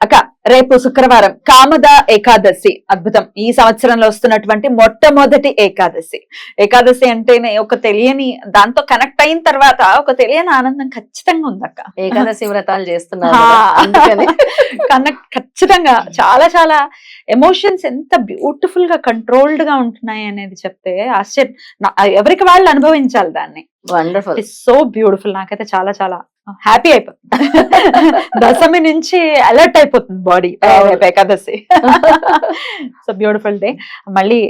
అక్క రేపు శుక్రవారం కామద ఏకాదశి. అద్భుతం. ఈ సంవత్సరంలో వస్తున్నటువంటి మొట్టమొదటి ఏకాదశి. ఏకాదశి అంటేనే ఒక తెలియని దాంతో కనెక్ట్ అయిన తర్వాత ఒక తెలియని ఆనందం ఖచ్చితంగా ఉందక్క. ఏకాదశి వ్రతాలు చేస్తున్నారు కనెక్ట్ ఖచ్చితంగా. చాలా చాలా ఎమోషన్స్ ఎంత బ్యూటిఫుల్గా కంట్రోల్డ్గా ఉంటున్నాయి అనేది చెప్తే ఆశ్చర్యం. ఎవరికి వాళ్ళు అనుభవించాలి దాన్ని. వండర్ఫుల్ ఇట్స్ సో బ్యూటిఫుల్ నాకైతే చాలా చాలా హ్యాపీ అయిపోతుంది. దశమి నుంచి అలర్ట్ అయిపోతుంది body. Ekadashi. So beautiful day మళ్ళీ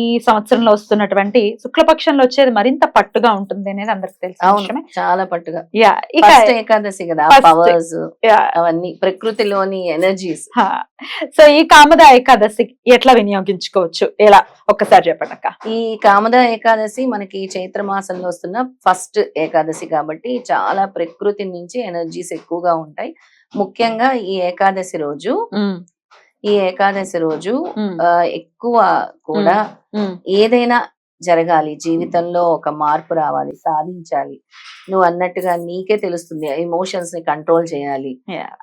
ఈ సంవత్సరంలో వస్తున్నటువంటి శుక్లపక్షంలో వచ్చేది మరింత పట్టుగా ఉంటుంది అనేది అందరికి విషయమే. చాలా పట్టుగా. యా ఇక ఏకాదశి కదా. పవర్స్ అవన్నీ ప్రకృతిలోని ఎనర్జీస్. సో ఈ కామద ఏకాదశి ఎట్లా వినియోగించుకోవచ్చు? ఎలా? ఒక్కసారి చెప్పండి అక్క. ఈ కామద ఏకాదశి మనకి చైత్ర మాసంలో వస్తున్న ఫస్ట్ ఏకాదశి కాబట్టి చాలా ప్రకృతి నుంచి ఎనర్జీస్ ఎక్కువగా ఉంటాయి. ముఖ్యంగా ఈ ఏకాదశి రోజు ఈ ఏకాదశి రోజు ఎక్కువ కూడా ఏదైనా జరగాలి. జీవితంలో ఒక మార్పు రావాలి సాధించాలి. నువ్వు అన్నట్టుగా నీకే తెలుస్తుంది. ఎమోషన్స్ని కంట్రోల్ చేయాలి.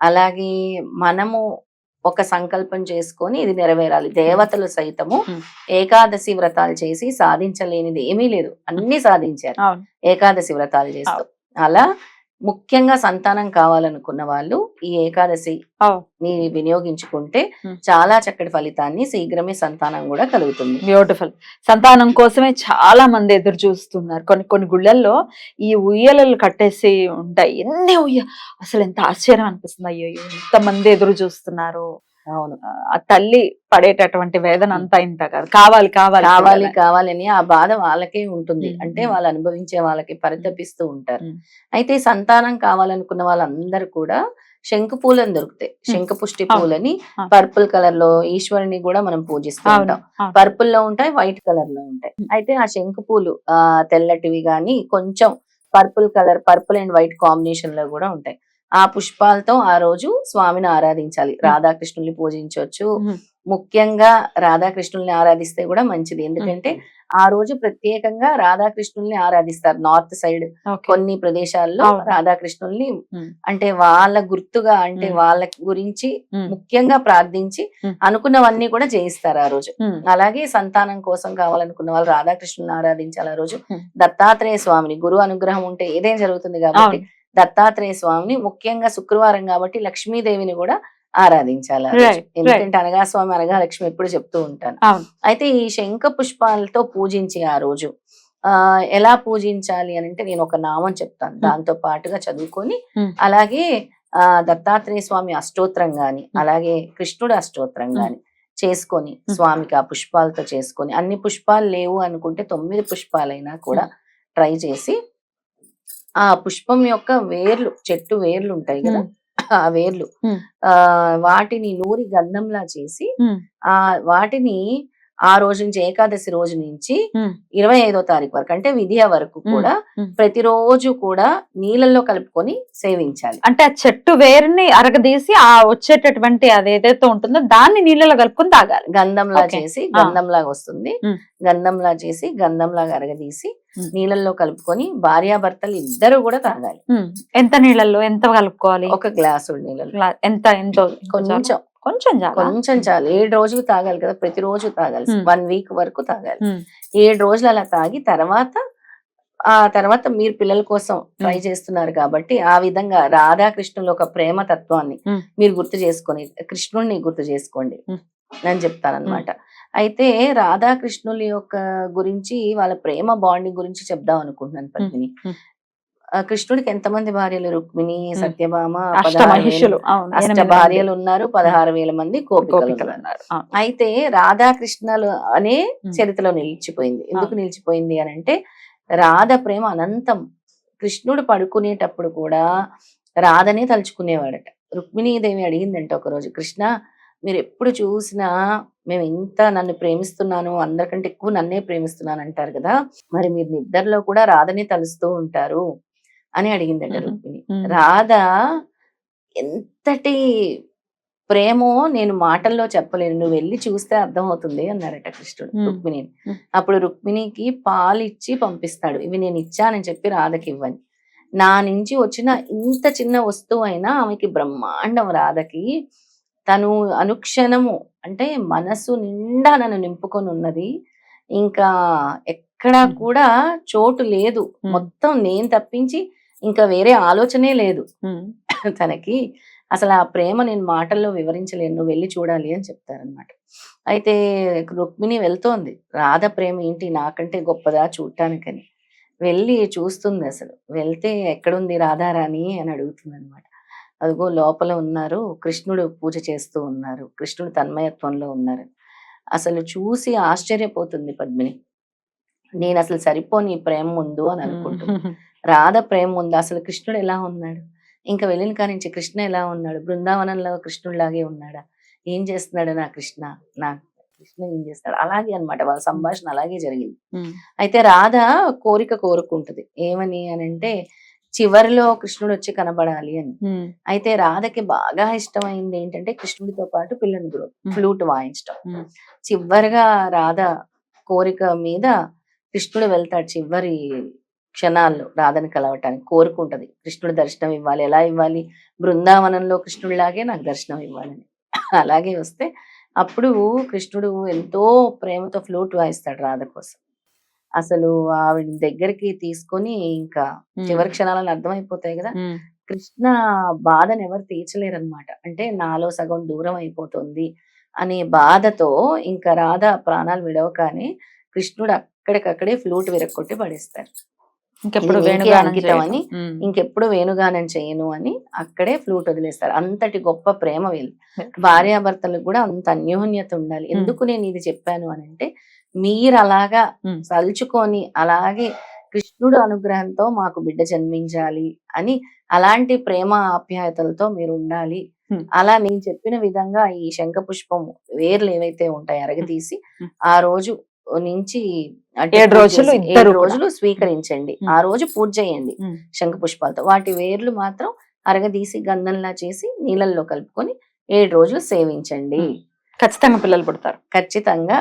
అలాగే మనము ఒక సంకల్పం చేసుకొని ఇది నెరవేరాలి. దేవతలు సైతము. ఏకాదశి వ్రతాలు చేసి సాధించలేనిది ఏమీ లేదు. అన్ని సాధించారు. ఏకాదశి వ్రతాలు చేస్తూ. అలా ముఖ్యంగా సంతానం కావాలనుకున్న వాళ్ళు ఈ ఏకాదశి ని వినియోగించుకుంటే. చాలా చక్కటి ఫలితాన్ని శీఘ్రమే సంతానం కూడా కలుగుతుంది. బ్యూటిఫుల్ సంతానం కోసమే చాలా మంది ఎదురు చూస్తున్నారు. కొన్ని కొన్ని గుళ్ళల్లో ఈ ఉయ్యలలు కట్టేసి ఉంటాయి. ఎన్ని ఉయ్య అసలు ఎంత ఆశ్చర్యం అనిపిస్తుంది. అయ్యో ఎంత మంది ఎదురు చూస్తున్నారు. ఆ తల్లి పడేటటువంటి వేదన అంతా ఇంత కాదు కావాలి కావాలి కావాలి. కావాలని ఆ బాధ వాళ్ళకే ఉంటుంది అంటే. వాళ్ళు అనుభవించే వాళ్ళకి పరితపిస్తూ ఉంటారు. అయితే సంతానం కావాలనుకున్న వాళ్ళందరూ కూడా శంకు పూలని దొరుకుతాయి శంఖ పుష్టి. పూలని. పర్పుల్ కలర్లో ఈశ్వరుని కూడా మనం పూజిస్తూ ఉంటాం. పర్పుల్లో ఉంటాయి వైట్ కలర్లో ఉంటాయి. అయితే ఆ శంకు పూలు ఆ తెల్లటివి గాని కొంచెం purple colour purple and white కాంబినేషన్లో కూడా ఉంటాయి ఆ పుష్పాలతో ఆ రోజు స్వామిని ఆరాధించాలి రాధాకృష్ణుల్ని పూజించవచ్చు. ముఖ్యంగా రాధాకృష్ణుల్ని ఆరాధిస్తే కూడా మంచిది ఎందుకంటే ఆ రోజు ప్రత్యేకంగా రాధాకృష్ణుల్ని ఆరాధిస్తారు నార్త్ సైడ్. కొన్ని ప్రదేశాల్లో. రాధాకృష్ణుల్ని. అంటే వాళ్ళ గుర్తుగా అంటే. వాళ్ళ గురించి. ముఖ్యంగా ప్రార్థించి. అనుకున్నవన్నీ కూడా చేయిస్తారు ఆ రోజు. అలాగే సంతానం కోసం కావాలనుకున్న వాళ్ళు రాధాకృష్ణుల్ని ఆరాధించాలి ఆ రోజు. దత్తాత్రేయ స్వామిని గురువు అనుగ్రహం ఉంటే ఏదైనా జరుగుతుంది కాబట్టి దత్తాత్రేయ స్వామిని ముఖ్యంగా శుక్రవారం కాబట్టి లక్ష్మీదేవిని కూడా ఆరాధించాలి. ఎందుకంటే అనగా స్వామి అనగా లక్ష్మి ఎప్పుడు చెప్తూ ఉంటాను అయితే ఈ శంఖ పుష్పాలతో పూజించి ఆ రోజు ఆ ఎలా పూజించాలి అని అంటే నేను ఒక నామం చెప్తాను దాంతో పాటుగా చదువుకొని Hmm. అలాగే ఆ దత్తాత్రేయ స్వామి అష్టోత్తరం గాని Hmm. అలాగే కృష్ణుడు అష్టోత్తరం Hmm. గాని చేసుకొని Hmm. స్వామికి ఆ పుష్పాలతో చేసుకొని అన్ని పుష్పాలు లేవు అనుకుంటే తొమ్మిది పుష్పాలైనా కూడా ట్రై చేసి ఆ పుష్పం యొక్క వేర్లు చెట్టు వేర్లు ఉంటాయి కదా. ఆ వేర్లు. ఆ వాటిని నూరి గంధంలా చేసి. ఆ వాటిని ఆ రోజు నుంచి ఏకాదశి రోజు నుంచి. ఇరవై ఐదో తారీఖు వరకు అంటే విధియ వరకు. కూడా. ప్రతిరోజు కూడా నీళ్ళల్లో కలుపుకొని సేవించాలి అంటే ఆ చెట్టు వేరుని అరగదీసి ఆ వచ్చేటటువంటి అది ఏదైతే ఉంటుందో దాన్ని నీళ్ళలో కలుపుకొని తాగాలి గంధంలా. చేసి. గంధంలాగా వస్తుంది. గంధంలా చేసి గంధంలాగా అరగదీసి. నీళ్ళల్లో కలుపుకొని భార్యాభర్తలు ఇద్దరు కూడా తాగాలి. ఎంత నీళ్ళల్లో ఎంత కలుపుకోవాలి ఒక గ్లాసు నీళ్ళలో ఎంత ఎంత కొంచెం కొంచెం చాలా కొంచెం చాలు. ఏడు రోజులు తాగాలి కదా ప్రతిరోజు తాగాలి. మ్మ్. వన్ వీక్ వరకు తాగాలి. ఏడు రోజులు అలా తాగి తర్వాత ఆ తర్వాత మీరు పిల్లల కోసం ట్రై చేస్తున్నారు కాబట్టి ఆ విధంగా రాధాకృష్ణుల ఒక ప్రేమ తత్వాన్ని. మీరు గుర్తు చేసుకొని కృష్ణుడిని గుర్తు చేసుకోండి. అని చెప్తానన్నమాట. అయితే రాధాకృష్ణుల యొక్క గురించి వాళ్ళ ప్రేమ బాండింగ్ గురించి చెప్దాం అనుకుంటున్నాను పద్మిని. కృష్ణుడికి ఎంతమంది భార్యలు? రుక్మిణి సత్యభామ అష్ట భార్యలు ఉన్నారు పదహారు వేల మంది గోపికలు ఉన్నారు. అయితే రాధాకృష్ణలు అనే. చరిత్రలో నిలిచిపోయింది. ఎందుకు నిలిచిపోయింది అని అంటే రాధ ప్రేమ అనంతం. కృష్ణుడు పడుకునేటప్పుడు కూడా రాధనే తలుచుకునేవాడట. రుక్మిణీదేవి అడిగిందంట ఒకరోజు కృష్ణ మీరు ఎప్పుడు చూసినా మేము ఇంత నన్ను ప్రేమిస్తున్నాను అందరికంటే ఎక్కువ నన్నే ప్రేమిస్తున్నాను అంటారు కదా. మరి మీరు నిద్రలో కూడా రాధని తలుస్తూ ఉంటారు. అని అడిగిందట. రుక్మిణి రాధ ఎంతటి ప్రేమో నేను మాటల్లో చెప్పలేను నువ్వు వెళ్ళి చూస్తే అర్థమవుతుంది అన్నారట కృష్ణుడు. రుక్మిణిని. అప్పుడు రుక్మిణికి పాలు ఇచ్చి పంపిస్తాడు ఇవి నేను ఇచ్చానని చెప్పి రాధకి ఇవ్వని నా నుంచి వచ్చిన ఇంత చిన్న వస్తువు అయినా ఆమెకి బ్రహ్మాండం రాధకి తను అనుక్షణము అంటే మనసు నిండా నన్ను నింపుకొని ఉన్నది ఇంకా ఎక్కడా. కూడా చోటు లేదు. మొత్తం నేను తప్పించి ఇంకా వేరే ఆలోచనే లేదు. తనకి అసలు ఆ ప్రేమ నేను మాటల్లో వివరించలేను నువ్వు వెళ్ళి చూడాలి అని చెప్తారనమాట అయితే రుక్మిణి వెళ్తోంది. రాధ ప్రేమ ఏంటి నాకంటే గొప్పదా చూడటానికని వెళ్ళి చూస్తుంది అసలు. వెళ్తే ఎక్కడుంది రాధారాణి అని అడుగుతుంది అనమాట అదిగో లోపల ఉన్నారు. కృష్ణుడు పూజ చేస్తూ ఉన్నారు. కృష్ణుడు తన్మయత్వంలో ఉన్నారు. అసలు చూసి ఆశ్చర్యపోతుంది పద్మిని. నేను అసలు సరిపోని ప్రేమ ముందు అని అనుకుంటుంది. ఉమ్, రాధ ప్రేమ ఉంది. అసలు కృష్ణుడు ఎలా ఉన్నాడు? ఇంకా వెళ్ళిన కాడి నుంచి కృష్ణ ఎలా ఉన్నాడు? బృందావనంలో కృష్ణుడిలాగే ఉన్నాడా? ఏం చేస్తున్నాడు నా కృష్ణ? నా కృష్ణ ఏం చేస్తాడు? అలాగే అన్నమాట. వాళ్ళ సంభాషణ అలాగే జరిగింది. అయితే రాధ కోరిక కోరుకుంటది. ఏమని అని అంటే చివరిలో కృష్ణుడు వచ్చి కనబడాలి అని. అయితే రాధకి బాగా ఇష్టమైంది ఏంటంటే కృష్ణుడితో పాటు పిల్లని గురు. ఫ్లూట్ వాయించడం. చివరిగా రాధ కోరిక మీద కృష్ణుడు వెళ్తాడు. చివరి క్షణాల్లో రాధని కలవటానికి కోరుకుంటది. కృష్ణుడు దర్శనం ఇవ్వాలి. ఎలా ఇవ్వాలి? బృందావనంలో కృష్ణుడిలాగే నాకు దర్శనం ఇవ్వాలని. అలాగే వస్తే అప్పుడు కృష్ణుడు ఎంతో ప్రేమతో ఫ్లూట్ వాయిస్తాడు రాధ కోసం. అసలు ఆవిడ దగ్గరికి తీసుకొని ఇంకా చివరి క్షణాలను అర్థమైపోతాయి కదా. కృష్ణ బాధను ఎవరు తీర్చలేరన్నమాట. అంటే నాలో సగం దూరం అయిపోతుంది అనే బాధతో ఇంకా రాధ ప్రాణాలు విడవగానే కృష్ణుడు అక్కడికక్కడే ఫ్లూట్ విరక్కొట్టి పడేస్తారు ఇంకెప్పుడు అంకితం. అని ఇంకెప్పుడు వేణుగానం చేయను అని అక్కడే ఫ్లూట్ వదిలేస్తారు అంతటి గొప్ప ప్రేమ వీళ్ళు Hmm. భార్యాభర్తలకు కూడా అంత అన్యోన్యత ఉండాలి ఎందుకు నేను ఇది చెప్పాను అని అంటే మీరు అలాగా Hmm. సలుచుకొని అలాగే కృష్ణుడు అనుగ్రహంతో మాకు బిడ్డ జన్మించాలి అని అలాంటి ప్రేమ ఆప్యాయతలతో మీరు ఉండాలి Hmm. అలా నేను చెప్పిన విధంగా ఈ శంఖ పుష్పం వేర్లు ఏవైతే ఉంటాయి అరగతీసి Hmm. ఆ రోజు నుంచి ఏడు రోజులు ఏడు. రోజులు స్వీకరించండి. ఆ రోజు పూజ చేయండి శంఖ పుష్పాలతో వాటి వేర్లు మాత్రం అరగదీసి గంధంలా చేసి నీళ్ళల్లో కలుపుకొని ఏడు రోజులు సేవించండి. ఖచ్చితంగా పిల్లలు పుడతారు ఖచ్చితంగా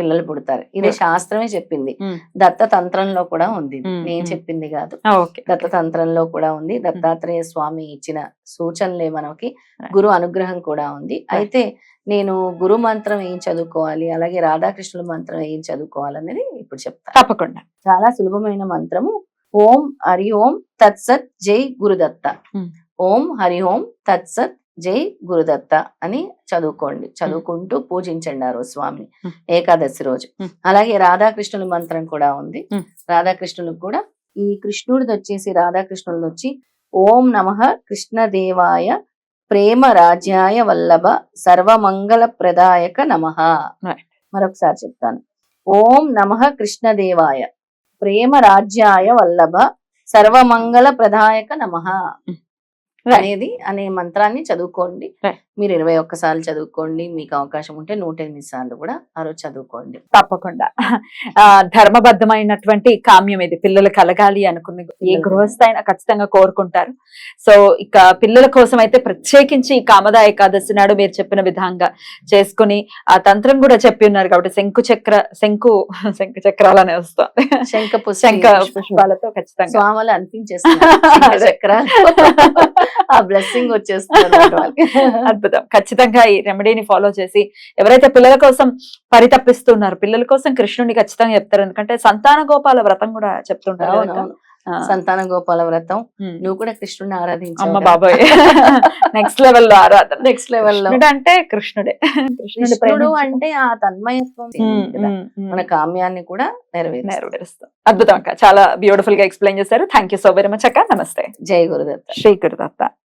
పిల్లలు పుడతారు. ఇది Hmm. శాస్త్రమే చెప్పింది. ఉమ్, దత్త తంత్రంలో కూడా ఉంది. Hmm. నేను Hmm. చెప్పింది కాదు. ఆ, ఓకే దత్త తంత్రంలో కూడా ఉంది. దత్తాత్రేయ స్వామి ఇచ్చిన సూచనలే మనకి. గురు అనుగ్రహం కూడా ఉంది. అయితే నేను గురు మంత్రం ఏం చదువుకోవాలి అలాగే రాధాకృష్ణుల మంత్రం ఏం చదువుకోవాలి అనేది ఇప్పుడు చెప్తాను. తప్పకుండా. చాలా సులభమైన మంత్రము. ఓం హరి ఓం తత్సత్ జై గురుదత్త. Hmm. ఓం హరి ఓం తత్సత్ జై గురుదత్త అని చదువుకోండి చదువుకుంటూ పూజించండి ఆ రోజు స్వామిని. ఏకాదశి రోజు. అలాగే రాధాకృష్ణుల మంత్రం కూడా ఉంది. రాధాకృష్ణులకు కూడా ఈ కృష్ణుడిది వచ్చేసి రాధాకృష్ణుడిది వచ్చి ఓం నమ కృష్ణదేవాయ ప్రేమ రాజ్యాయ వల్లభ సర్వమంగళ ప్రదాయక నమ. మరొకసారి చెప్తాను ఓం నమ కృష్ణదేవాయ ప్రేమ రాజ్యాయ వల్లభ సర్వమంగళ ప్రదాయక నమ. అనేది అనే మంత్రాన్ని చదువుకోండి. మీరు ఇరవై ఒక్కసార్లు చదువుకోండి. మీకు అవకాశం ఉంటే నూట ఎనిమిది సార్లు కూడా ఆ రోజు చదువుకోండి. తప్పకుండా. ఆ ధర్మబద్ధమైనటువంటి కామ్యం ఇది. పిల్లలు కలగాలి అనుకున్న ఏ గృహస్థ అయినా ఖచ్చితంగా కోరుకుంటారు. సో ఇక పిల్లల కోసం అయితే ప్రత్యేకించి ఈ కామద ఏకాదశి నాడు మీరు చెప్పిన విధంగా చేసుకుని ఆ తంత్రం కూడా చెప్పి ఉన్నారు కాబట్టి శంకు చక్ర శంకు శంకు చక్రాలనే వస్తుంది శంఖ శంఖ పుష్పాలతో ఖచ్చితంగా. స్వాములు అనిపించేస్తున్నారు. శంఖ చక్రాలు. ఆ బ్లెస్సింగ్ వచ్చేస్తుంది అద్భుతం. ఖచ్చితంగా ఈ రెమెడీని ఫాలో చేసి ఎవరైతే పిల్లల కోసం పరితపిస్తున్నారు పిల్లల కోసం కృష్ణుడిని ఖచ్చితంగా చెప్తారు. ఎందుకంటే సంతాన గోపాల వ్రతం కూడా చెప్తుంటారు సంతాన గోపాల వ్రతం. నువ్వు కూడా కృష్ణుడిని అమ్మ. బాబాయ్. నెక్స్ట్ లెవెల్లో ఆరాధన. నెక్స్ట్ లెవెల్లో. అంటే కృష్ణుడే. కృష్ణుడి అంటే ఆ తన్మయత్వం. మన కామ్యాన్ని కూడా నెరవేరు నెరవేరుస్తాం అద్భుతం అక్క. చాలా బ్యూటిఫుల్గా ఎక్స్ప్లెయిన్ చేశారు. Thank you so very much అక్క. నమస్తే. జై గురుదత్త. శ్రీ గురుదత్త.